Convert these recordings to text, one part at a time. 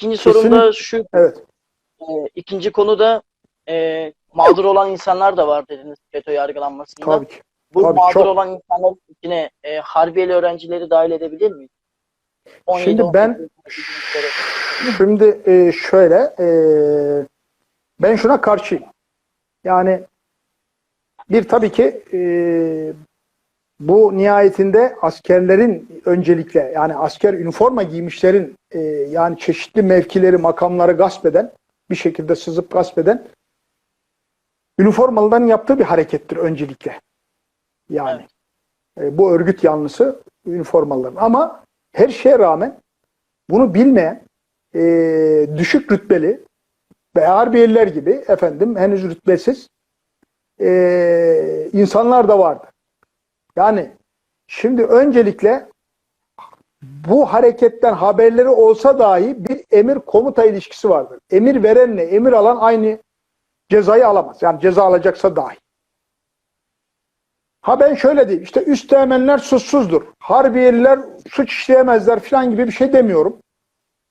ikinci sorum da şu. Evet. E, ikinci konu da e, mağdur olan insanlar da var dediniz FETÖ yargılanmasında. Tabii ki. Bu tabii, mağdur çok. olan insanların içine e, harbiyeli öğrencileri dahil edebilir miyiz? 17, Şimdi 18 ben- Şimdi e, şöyle e, ben şuna karşıyım. Yani bir tabii ki e, bu nihayetinde askerlerin öncelikle yani asker üniforma giymişlerin e, yani çeşitli mevkileri, makamları gasp eden bir şekilde sızıp gasp eden üniformalıların yaptığı bir harekettir öncelikle. Yani e, bu örgüt yanlısı üniformalıların. Ama her şeye rağmen bunu bilmeyen e, düşük rütbeli ve harbiyeliler gibi efendim henüz rütbesiz e, insanlar da vardı. Yani şimdi öncelikle bu hareketten haberleri olsa dahi bir emir komuta ilişkisi vardır. Emir verenle emir alan aynı cezayı alamaz. Yani ceza alacaksa dahi. Ha ben şöyle diyeyim işte üst teğmenler suçsuzdur. Harbiyeliler suç işleyemezler falan gibi bir şey demiyorum.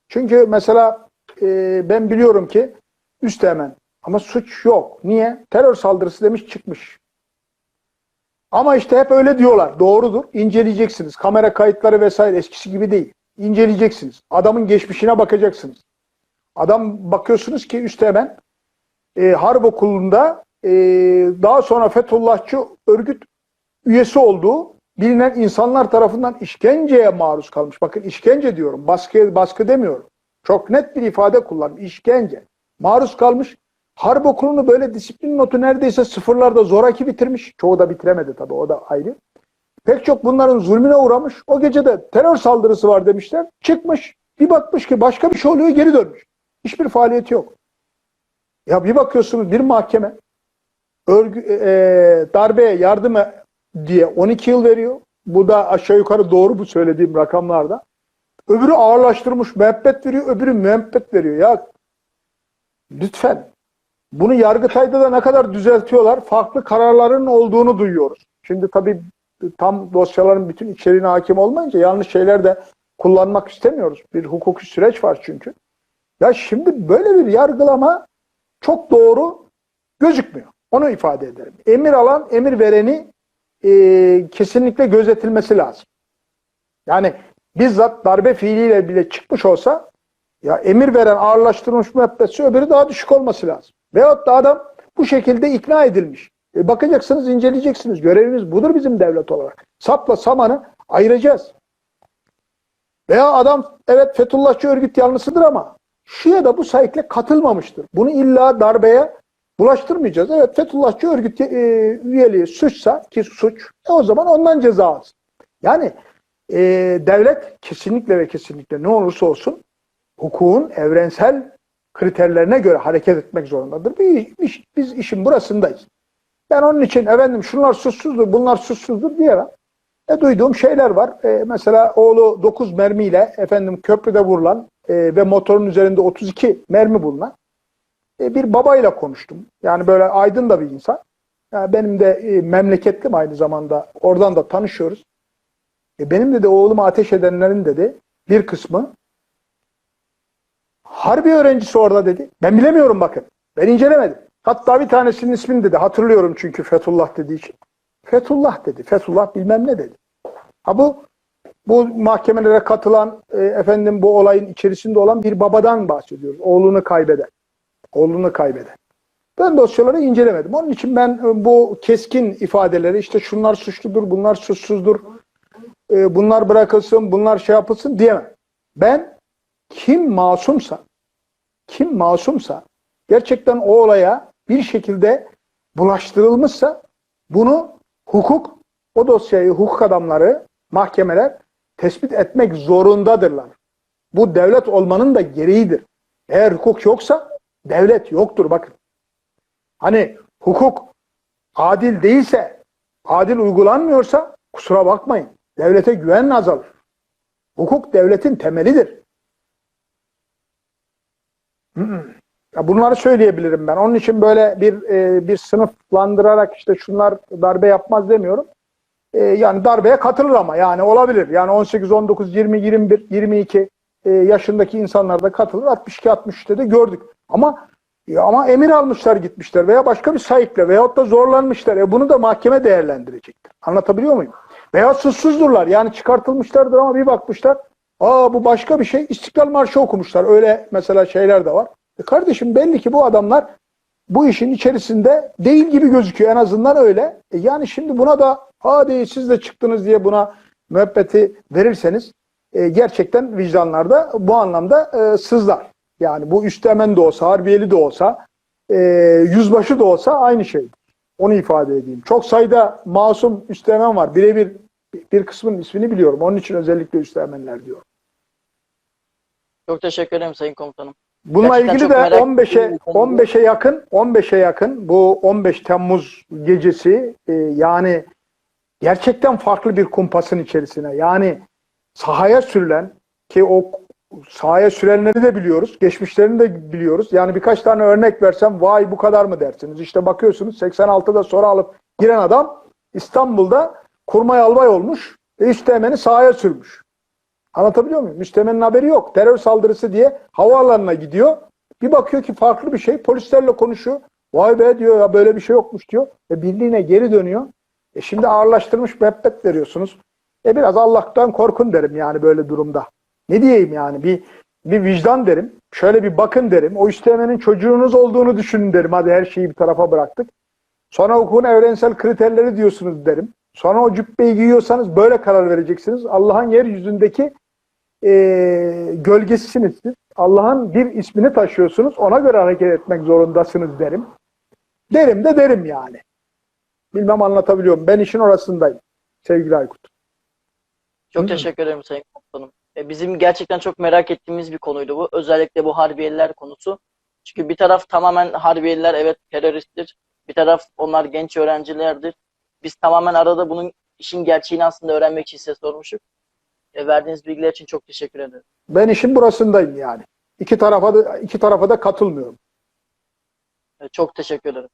Çünkü mesela e, ben biliyorum ki üst teğmen ama suç yok. Niye? Terör saldırısı demiş çıkmış. Ama işte hep öyle diyorlar. Doğrudur. İnceleyeceksiniz. Kamera kayıtları vesaire eskisi gibi değil. İnceleyeceksiniz. Adamın geçmişine bakacaksınız. Adam bakıyorsunuz ki üst teğmen e, harp okulunda e, daha sonra Fethullahçı örgüt üyesi olduğu bilinen insanlar tarafından işkenceye maruz kalmış. Bakın işkence diyorum. Baskı, baskı demiyorum. Çok net bir ifade kullandım. İşkence. Maruz kalmış. Harp okulunu böyle disiplin notu neredeyse sıfırlarda zoraki bitirmiş. Çoğu da bitiremedi tabii o da ayrı. Pek çok bunların zulmüne uğramış. O gece de terör saldırısı var demişler. Çıkmış. Bir bakmış ki başka bir şey oluyor geri dönmüş. Hiçbir faaliyeti yok. Ya bir bakıyorsunuz bir mahkeme örgü, e, darbeye yardım e- diye 12 yıl veriyor. Bu da aşağı yukarı doğru bu söylediğim rakamlarda. Öbürü ağırlaştırmış müebbet veriyor, öbürü müebbet veriyor. Ya lütfen bunu Yargıtay'da da ne kadar düzeltiyorlar. Farklı kararların olduğunu duyuyoruz. Şimdi tabii tam dosyaların bütün içeriğine hakim olmayınca yanlış şeyler de kullanmak istemiyoruz. Bir hukuki süreç var çünkü. Ya şimdi böyle bir yargılama çok doğru gözükmüyor. Onu ifade ederim. Emir alan, emir vereni e, kesinlikle gözetilmesi lazım. Yani bizzat darbe fiiliyle bile çıkmış olsa ya emir veren ağırlaştırılmış müebbetsi öbürü daha düşük olması lazım. Veyahut da adam bu şekilde ikna edilmiş. E, bakacaksınız, inceleyeceksiniz. Görevimiz budur bizim devlet olarak. Sapla samanı ayıracağız. Veya adam evet Fethullahçı örgüt yanlısıdır ama şu ya da bu sayıkla katılmamıştır. Bunu illa darbeye bulaştırmayacağız. Evet Fethullahçı örgüt e, üyeliği suçsa ki suç e, o zaman ondan ceza alsın. Yani e, devlet kesinlikle ve kesinlikle ne olursa olsun hukukun evrensel kriterlerine göre hareket etmek zorundadır. Bir, bir- biz işin burasındayız. Ben onun için efendim şunlar suçsuzdur, bunlar suçsuzdur diyemem. E, duyduğum şeyler var. E, mesela oğlu 9 mermiyle efendim köprüde vurulan e, ve motorun üzerinde 32 mermi bulunan e, bir babayla konuştum. Yani böyle aydın da bir insan. Yani benim de e, memleketlim aynı zamanda. Oradan da tanışıyoruz. E, benim dedi oğlumu ateş edenlerin dedi bir kısmı harbi öğrencisi orada dedi. Ben bilemiyorum bakın. Ben incelemedim. Hatta bir tanesinin ismini dedi. Hatırlıyorum çünkü Fethullah dediği için. Fethullah dedi. Fethullah bilmem ne dedi. Ha bu bu mahkemelere katılan e, efendim bu olayın içerisinde olan bir babadan bahsediyoruz. Oğlunu kaybeden. Oğlunu kaybeden. Ben dosyaları incelemedim. Onun için ben e, bu keskin ifadeleri işte şunlar suçludur, bunlar suçsuzdur, e, bunlar bırakılsın, bunlar şey yapılsın diyemem. Ben kim masumsa, kim masumsa gerçekten o olaya bir şekilde bulaştırılmışsa bunu hukuk, o dosyayı hukuk adamları, mahkemeler tespit etmek zorundadırlar. Bu devlet olmanın da gereğidir. Eğer hukuk yoksa devlet yoktur bakın. Hani hukuk adil değilse, adil uygulanmıyorsa kusura bakmayın. Devlete güven azalır. Hukuk devletin temelidir. Bunları söyleyebilirim ben. Onun için böyle bir e, bir sınıflandırarak işte şunlar darbe yapmaz demiyorum. E, yani darbeye katılır ama yani olabilir. Yani 18, 19, 20, 21, 22 e, yaşındaki insanlar da katılır. 62-63'te de gördük. Ama ya ama emir almışlar gitmişler veya başka bir sayıkla veyahut da zorlanmışlar. E bunu da mahkeme değerlendirecektir. Anlatabiliyor muyum? Veya suçsuzdurlar. Yani çıkartılmışlardır ama bir bakmışlar. Aa bu başka bir şey. İstiklal Marşı okumuşlar. Öyle mesela şeyler de var. E kardeşim belli ki bu adamlar bu işin içerisinde değil gibi gözüküyor. En azından öyle. E yani şimdi buna da hadi siz de çıktınız diye buna müebbeti verirseniz e, gerçekten vicdanlarda bu anlamda e, sızlar. Yani bu üstemen de olsa, harbiyeli de olsa, e, yüzbaşı da olsa aynı şey. Onu ifade edeyim. Çok sayıda masum üstemen var. Birebir bir kısmının ismini biliyorum. Onun için özellikle üstemenler diyor. Çok teşekkür ederim Sayın Komutanım. Bununla Gerçekten ilgili de merak 15'e ettiğim bir konu bu. 15'e yakın 15'e yakın bu 15 Temmuz gecesi e, yani gerçekten farklı bir kumpasın içerisine yani sahaya sürülen ki o sahaya sürenleri de biliyoruz. Geçmişlerini de biliyoruz. Yani birkaç tane örnek versem vay bu kadar mı dersiniz? İşte bakıyorsunuz 86'da soru alıp giren adam İstanbul'da kurmay albay olmuş ve üsteğmeni sahaya sürmüş. Anlatabiliyor muyum? Müstemenin haberi yok. Terör saldırısı diye havaalanına gidiyor. Bir bakıyor ki farklı bir şey. Polislerle konuşuyor. Vay be diyor ya böyle bir şey yokmuş diyor. Ve birliğine geri dönüyor. E şimdi ağırlaştırmış müebbet veriyorsunuz. E biraz Allah'tan korkun derim yani böyle durumda. Ne diyeyim yani bir bir vicdan derim. Şöyle bir bakın derim. O üsteğmenin çocuğunuz olduğunu düşünün derim. Hadi her şeyi bir tarafa bıraktık. Sonra hukukun evrensel kriterleri diyorsunuz derim. Sonra o cübbeyi giyiyorsanız böyle karar vereceksiniz. Allah'ın yeryüzündeki e, gölgesisiniz siz. Allah'ın bir ismini taşıyorsunuz. Ona göre hareket etmek zorundasınız derim. Derim de derim yani. Bilmem anlatabiliyor muyum? Ben işin orasındayım. Sevgili Aykut. Çok Hı. teşekkür ederim Sayın Komutanım. E, bizim gerçekten çok merak ettiğimiz bir konuydu bu. Özellikle bu harbiyeliler konusu. Çünkü bir taraf tamamen harbiyeliler evet teröristtir. Bir taraf onlar genç öğrencilerdir. Biz tamamen arada bunun işin gerçeğini aslında öğrenmek için size sormuştuk. E, verdiğiniz bilgiler için çok teşekkür ederim. Ben işin burasındayım yani. İki tarafa da iki tarafa da katılmıyorum. E, çok teşekkür ederim.